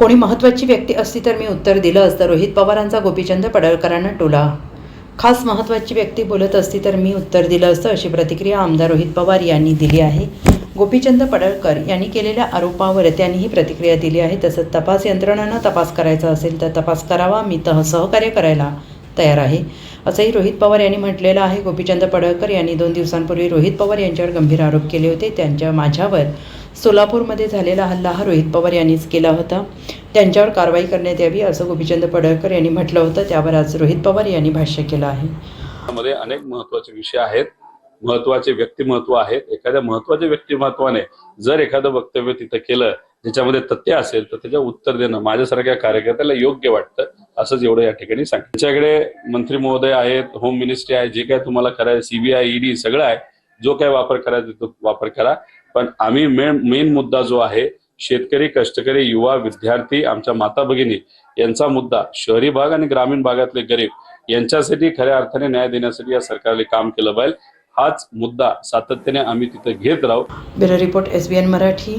कोणी महत्त्वाची व्यक्ती असती तर मी उत्तर दिलं असतं. रोहित पवारांचा गोपीचंद पडळकरांना टोला. खास महत्त्वाची व्यक्ती बोलत असती तर मी उत्तर दिलं असतं अशी प्रतिक्रिया आमदार रोहित पवार यांनी दिली आहे. गोपीचंद पडळकर यांनी केलेल्या आरोपावर त्यांनी ही प्रतिक्रिया दिली आहे. तसंच तपास यंत्रणांना तपास करायचा असेल तर तपास करावा. मी तह सहकार्य करायला तयार आहे असंही रोहित पवार यांनी म्हटलेलं आहे. गोपीचंद पडळकर यांनी दोन दिवसांपूर्वी रोहित पवार यांच्यावर गंभीर आरोप केले होते. त्यांच्या माझ्यावर सोलापूरमध्ये झालेला हल्ला हा रोहित पवार यांनीच केला होता. त्यांच्यावर कारवाई करण्यात यावी असं गोपीचंद पडळकर यांनी म्हटलं होतं. त्यावर आज रोहित पवार यांनी भाष्य केलं आहे. मध्ये अनेक महत्त्वाचे विषय आहेत. महत्त्वाचे व्यक्तिमत्व आहेत. एखाद्या महत्त्वाच्या व्यक्तिमत्वाने जर एखादं वक्तव्य तिथं केलं ज्याच्यामध्ये तथ्य असेल तर त्याच्या उत्तर देणं माझ्यासारख्या कार्यकर्त्याला योग्य वाटतं असंच एवढं या ठिकाणी सांग त्याच्याकडे मंत्री महोदय आहेत होम मिनिस्ट्री आहे जे काय तुम्हाला करायचं सीबीआय ईडी सगळं आहे जो काही वापर करायचा तो वापर करा. पण आम्ही मेन मेन मुद्दा जो आहे शेतकरी कष्टकरी युवा विद्यार्थी आमच्या माता भगिनी यांचा मुद्दा शहरी भाग आणि ग्रामीण भागातले गरीब यांच्यासाठी खऱ्या अर्थाने न्याय देण्यासाठी या सरकारने काम केलं पाहिजे. हाच मुद्दा सातत्याने आम्ही तिथं घेत राहू. Bureau report S B N Marathi.